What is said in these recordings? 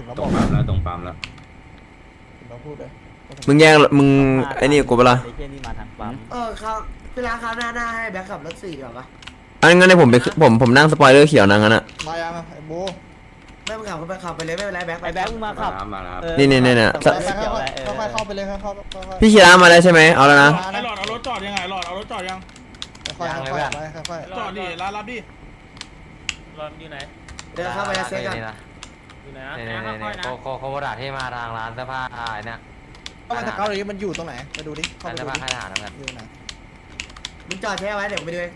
ถึงเราตบรองกปั๊มแล้วตรงปั๊มแล้วถึงเราพูดเลยมึงแย่งมึงไอ้นี่กูเปะล่าไอ้เหี้ยนี่มาทางปั๊มเออครับเวลาคราวหน้าหน้าให้แบ็คขับรถสี่ดีกว่าปะอันงั้นให้ผมไปขึ้นผมผมนั่งสปอยเลอร์เขียวนั่งกันอะมายังอะไอ้โบไม่มึงขับเขาไปขับไปเลยไม่เป็นไรแบ็คไอ้แบ็คมึงมาขับมาแล้วมาแล้วออนี่นี่นี่เนี่ยไปไปค่อยๆค่อยๆเข้าไปเลยค่อยๆเข้าค่อยๆพี่คีรามาแล้วใช่ไหมเอาแล้วนะ ไอ้หลอดเอารถจอดยังไงหลอดเอารถจอดยังค่อยๆค่อยๆไปค่อยจอดดิร้านรับดิรอนอยู่ไหนเดี๋ยวเข้าไปเซ็ตกัน อยู่ไหนนะเนี่ยเนี่ยเนี่ยโคโคโคโบดาที่มาทางร้านเสื้อผ้าไอ้เนี่ยๆก็มาจากเกาหลีมันอยู่ตรงไหนไปดูดิเข้าร้านไปเสื้อดูผ้าดิค่ายทหารนั่นแหละอยู่ไหนมึงจอดแช่ไว้เดี๋ยวผมไปดูเอง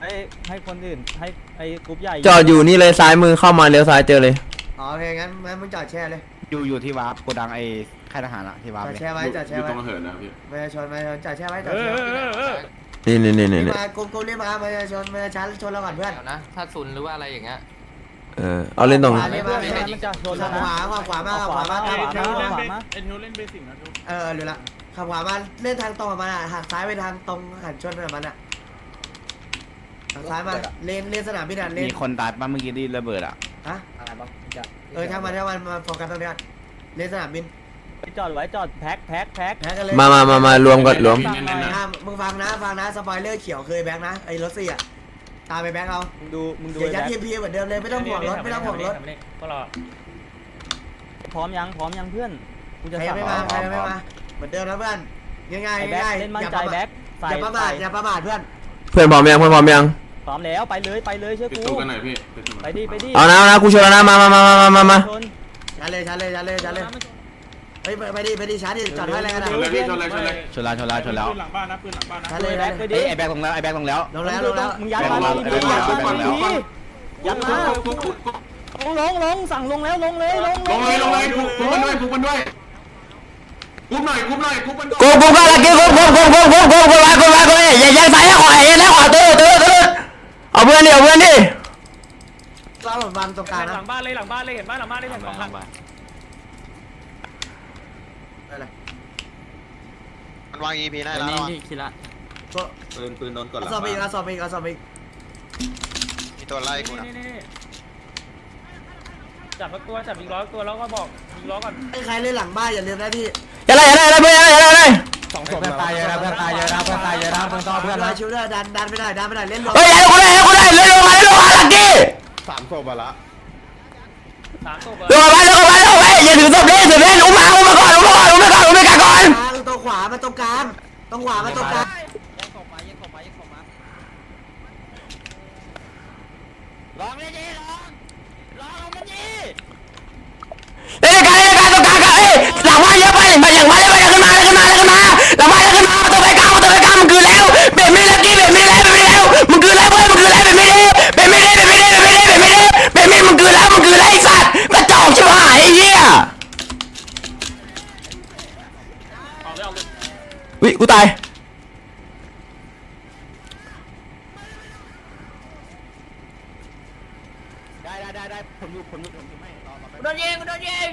ให้ให้คนอื่นให้ไอ้กรุ๊ปใหญ่จอดอยู่นี่เลยซ้ายมือเข้ามาเลี้ยวซ้ายเจอเลย อ๋อโอเคงั้นงั้นมึงจอดแช่เลย อยู่อยู่ที่วาร์ปโกดังไอ้ค่ายทหารอะที่จวาร์ปอดเลยแช่ไว้จอดอแช่ยู่ไว้ตรงเหินนะพี่ประชาชนประชาชนจอดแช่ไว้จอดแช่ไว้นี่นี่นี่นี่รีบนี่มากูกูรีบมาประชาชนประชาชนชนเราก่อนเพื่อน เดี๋ยวนะ ถ้าซุนหรือว่าอะไรอย่างเงี้ย เออเอาเล่นตรงมาเรียบเพื่มาอนเรียบมันจะชนขัแล้วบขนะวาขับขวามาขับขวามาขขับวาขวาขวามาขวาไอ้เทลเล่นเบสิกนะทุกเออรู้ละขับขวามาเล่นทางตรงกับมันอะหักซ้ายไปทางตรงหันชนกับมันอะหักซ้ายมาเลนเลนสนามบินอะเลนมีคนตายป้าเมื่อกี้ที่ระเบิดอะฮะอะไรบ้างจะเออช่างมันช่างมันมาโฟกัสตรงนี้ก่อนเลนสนามบินไปจอดไว้จอดแพ็คแพ็คแพ็คแพ้กันเลยมามามามารวมกันรวมสั่งหน่อยอะมึงฟังนะฟังนะสปอยเลอร์เขียวเคยแบ็คนะไอ้รถสี่อะ ตามไปแบ็คเอามึงดูมึงดูเดี๋ยวไอ้ยัดแบ็คทีมพีเหมือนเดิมเลยไม่ต้องห่วงรถไม่ต้องห่วงรถพวกเราพร้อมยังพร้อมยังเพื่อนกูจะใครยัสั่งงไม่มาใครยังไม่มาเหมือนเดิมนะเพื่อนง่ายไอ้ๆแบ็คง่ายๆเล่นมั่นอย่าใจประมาแบ็ทคใส่อย่าประมาทอย่าประมาทเพื่อนเพื่อนพร้อมยังเพื่อนพร้อมยังพร้อมแล้วไปเลยไปเลยเชื่อปิดกูตู้กันหน่อยพี่ปิดตู้ไปดิไปดิเอานะเอานะกูชวนแล้วนะมามามามามามามาชนชันเลยชันเลยชันเลยชันเลย เฮ้ยไปไปดิไปดิชาร์จดิจอดให้อะไรกันชนะนเลยพี่ชนเลยชนเลยชนแล้วชนแล้วชนแล้วปืนหลังบ้านนะปืนหลังบ้านนะชันเลยชันเลยเอ้ยไอ้แบกลงแล้วไอ้แบกลงแล้ว ลงแล้วลงแล้วมึงยัดมาดิเดี๋ยวยัดเดี๋ยวมาเดี๋ยวดิยัดมาลงลงลงสั่งลงแล้วลงเลยลงลงเลยลงเลยคุกคุกมันด้วยคุกมันด้วยคุกหน่อยคุกหน่อยคุกมันด้วยกูกูก็ละกี้กูกูกูกูกูกูกูไว้กูไว้กูไว้อย่าอย่าใส่ให้ขวาอย่าใส่ขวาตื้อตื้อตื้อเอาเพื่อนดิเอาเพื่อนดิเราแบบวางตรงกลางหนะลังบ้านเลยหลังบ้านเลยเห็นบ้านหลังบ้านเลยเห็นสองคัน อะไรมันวาง EP ได้อันแล้วนี้อะพี่คิระก็ปืนปืนโดนกดหลังเอาสอบอีกบ้าเอานสอบอีกเอาสอบอีกมีตัวไล่กูนะนี่นี่จับตัวจับอีกร้อยตัวแล้วก็บอกอีกร้อยก่อนไอ้ใครเล่นหลังบ้านอย่าลืมนะพี่อย่าไล่อย่าไล่อย่าไล่เพื่อนอย่าไล่อย่าไล่สองศพเพื่อนตายเยอะนะเพื่อนตายเยอะนะเพื่อนตายเยอะนะเพื่อนต้องเพื่อนเรานะชิวด้วยดันดันไม่ได้ดันไม่ได้เล่นลงเฮ้ยอย่ากูได้อย่ากูได้เล่นลงมาเล่นลงมาลักกี้สามศพอะละสามตัวลงมาลงมาลงมาอย่าถือศพเล่นถือเล่นอุ้มมาอุ้มมา กลางตรงขวามาตรงกลางตรงขวามาตรงกลางเอ้ยการเอ้ยการตรงกลางกันเอ้ยหลังมาเยอะไปมาอย่างมาเลยมาขึ้นมาขึ้นมาขึ้นมาหลังมาขึ้นมาตัวไปกลางตัวไปกลางมึงคือแล้วเบ็ดไม่ลักกี้เบ็ดไม่แล้วเบ็ดไม่แล้วมึงคือแล้วเว้ยมึงคือแล้วเบ็ดไม่ได้เบ็ดไม่ได้เบ็ดไม่ได้เบ็ดไม่ได้เบ็ดไม่ได้เบ็ดไม่มึงคือแล้วมึงคือแล้วไอ้สั วิกูตาย ได้ได้ได้ได้ผมอยู่ผมอยู่ผมอยู่ไม่รอรอแป๊บโดนยิงโดนยิง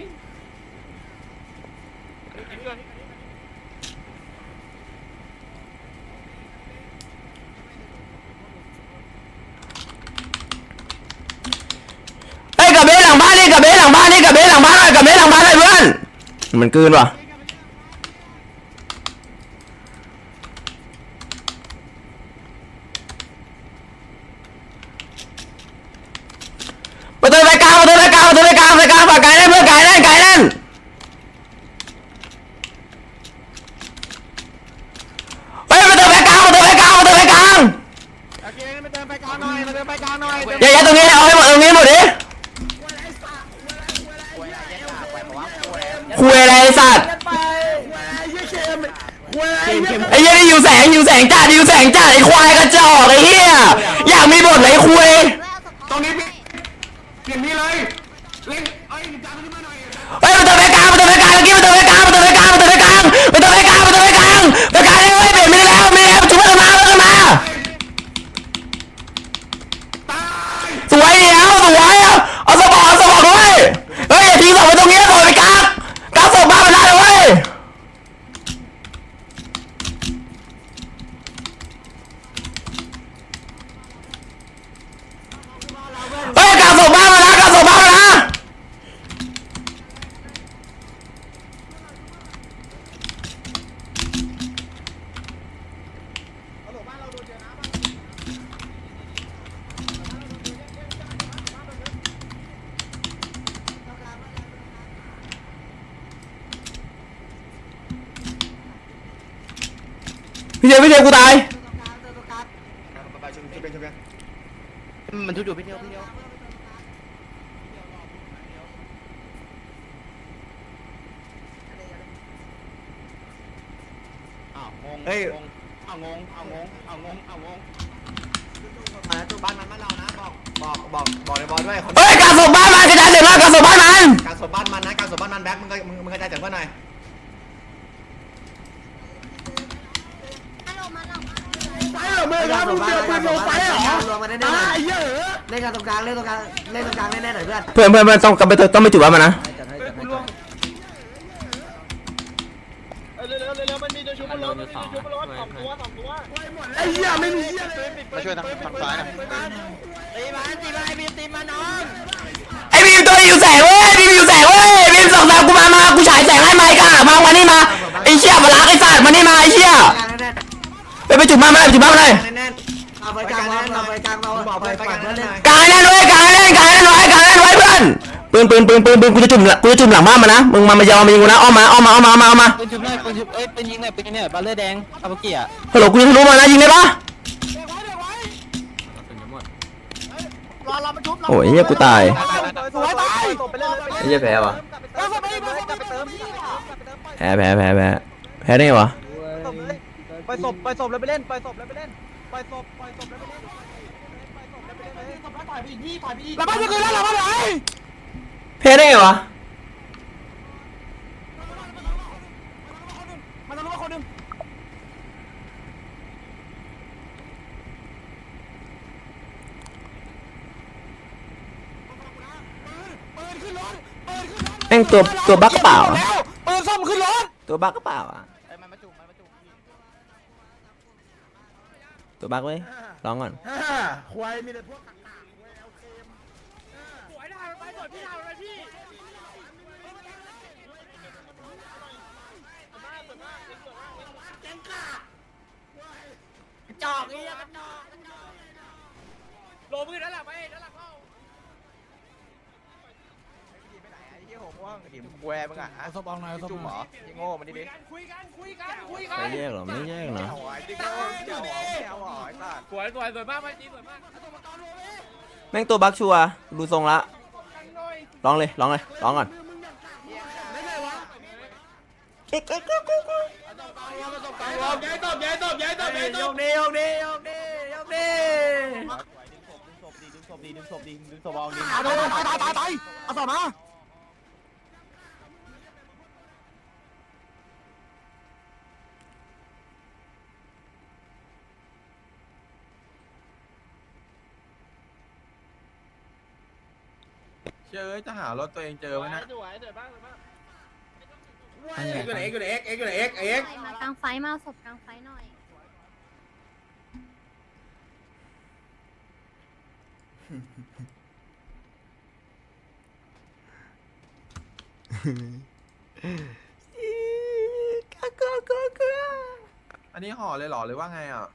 เอ้ยกับเบสหลังบ้านนี่กับเบสหลังบ้านนี่กับเบสหลังบ้านหน่อยกับเบสหลังบ้านหน่อยเพื่อนมันกลืนว่ะประตูไปกลางประตูไปกลางประตูไปกลางไปกลางฝั่งไกลนั่นเพื่อนไกลนั่นไกลนั่นเฮ้ยประตูไปกลางประตูไปกลางประตูไปกลาง โอเคมาเดินไปกลางหน่ อยมาเดินไปกลางหน่อยอย่าอย่าตรงนี้เอาให้หมดตรงนี้หมดดิคุยอะไรไอ้สัตว์ไอ้เหี้ยนี่อยู่แสงอยู่แสงจ้าอยู่แสงจ้าไอ้ควายกระจอกไอ้เหี้ยอยากมีบทไหนคุยตรงนี้พี่เปลี่ยนนี่เลยเล่นเอ้ยจานขึ้นมาหน่อยเฮ้ยมันตัวไปกลางมันตัวไปกลางเมื่อกี้มันตัวไปกลางมั เฮ้ยอย่าทิ้งศพไว้ตรงนี้ศพไปกลางกลางศพบ้านมันได้เลยเว้ยเฮ้ยกลางศพบ้านมานะกลางศพบ้านมานะ พี่เจพี่เจกูตายมันทุกอยู่พี่เทียวพี่เทียวเฮ้ยเอางงเอางงเอางงเอางงมาจุบ้านมันบ้าเรานะบอกบอกบอกบอกในบอลด้วยคนเฮ้ยการส่งบ้านมันกระจายเสียงมากการส่งบ้านมันการสบบ้านมันนะการสบบ้านมันแบ็คมึงก็มึงมึงกระจายเสียงเพื่อนหน่อย เมื่อครับมึงเจอปืนลงไปเหรอรวมกันแน่ๆหน่อยเล่นกันตรงกลางเล่นตรงกลางเล่นตรงกลางแน่ๆหน่อยเพื่อนเพื่อนเพื่อนเพื่อนต้องกลับไปต้องไปจุดบ้ามันนะเร็วเร็วเร็วมันมีตัวชุบมันรถมันมีตัวชุบมันรถสองตัวสองตัวไอ้เหี้ยไม่มีเหี้ยเลยมาช่วยทางฝั่งซ้ายน่อยตีมาตีมาบีตีมาน้องไอ้บีมตัวอยู่แสงเว้ยบีมอยู่แสงเว้ย ไปจุดบ้านมันไปจุดบ้านมันเลยแน่นเอาไปกลางเอาไปกลางเราบอกไปไปฝั่กางเพื่อนเล่นนกายแน่นไว้กลางให้แน่นกลางให้แน่นไว้กลางให้แน่นไว้เพื่อนปืนปืนปืนปืนปืนกูจะจุ่มกูจะจุ่มหลังบ้านมันะมึงมามายอมมายิงกูนะอ้อมมาอ้อมมาอ้อมมาอ้อมมาอ้อมมาปืนชุบหน่อยปืนชุบเอ้ยปืนยิงหน่อยปืนยิงหน่อยบัลเลอร์แดงอาบเกียฮัลโหลกูยิงทะลุมานะยิงได้ปะโอ้ยเฮียกูตายสวยตายไอ้เฮียแพ้วะแพ้แพ้แพ้แพ้แพ้ได้ไงวะ ปล่อยศพปล่อยศพแล้วไปเล่นปล่อยศพแล้วไปเล่นปล่อยศพปล่อยศพแล้วไปเล่นระเบิดจะคืนแล้วระเบิดไหนแพ้ได้ไงวะมันจะรู้ว่าคนนึงแม่งตัวตัวบั๊กกระเป๋าอะปืนส้มขึ้นรถ ตัวบั๊กกระเป๋าอะ ตัวบักเว้ยร้องก่อนควายมีแต่พวกจอกนี่โลมือนั่นแหละไปนั่นแหละ งดิมแวมึงอะสบองหน่อยจุ่มเหรอยิงโง่มันดิดิคุยกันคุยกันคุยกัน ไม่แยกหรอไม่แยกนะเอาไอ้ดิโง่เจ้าหรอเจ้าหรอไอ้สัตว์สวยสวยสวยมากไปจีสวยมากแม่งตัวบั๊กชัวร์ดูทรงละร้องเลยร้องเลยร้องก่อนตบย้ายตบย้ายตบย้ายตบย้ายตยบกดียกดียกดียกดีดึงศพดีดึงศพดีดึงศพเอาดิตายตายตายตายตายเอาต่อมา เจอจะหารถตัวเองเจอไหมนะสวยสวยมากสวยมากเอ็กซ์อยู่ไหนเอ็กซ์อยู่ไหนเอ็กซ์เอ็กซ์อยู่ไหนเอ็กซ์เอ็กซ์มากลางไฟมาศพกลางไฟหน่อย อันนี้ห่อเลยเหรอหรือว่าไงอะ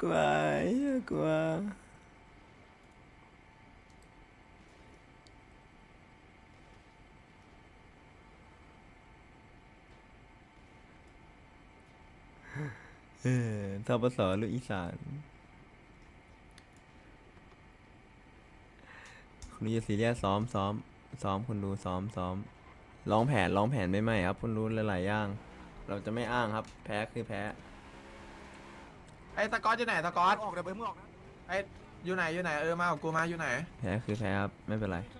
กลัวเหี้ยกลัว เออทปสหรืออีสานคุณดูจะซีเรียสซ้อมซ้อม ซ้อมคุณดูซ้อมซ้อมร้องแผนร้องแผนไม่ไหมครับ คุณรู้หลายๆอย่าง เราจะไม่อ้างครับ แพ้คือแพ้ ไอ้ตะก๊อตอยู่ไหนตะก๊อตออกเดี๋ยวไปมึงออกนะไอ้อยู่ไหนอยู่ไหนเออมากับกูมาอยู่ไหน แพ้คือแพ้ครับ ไม่เป็นไรข้าง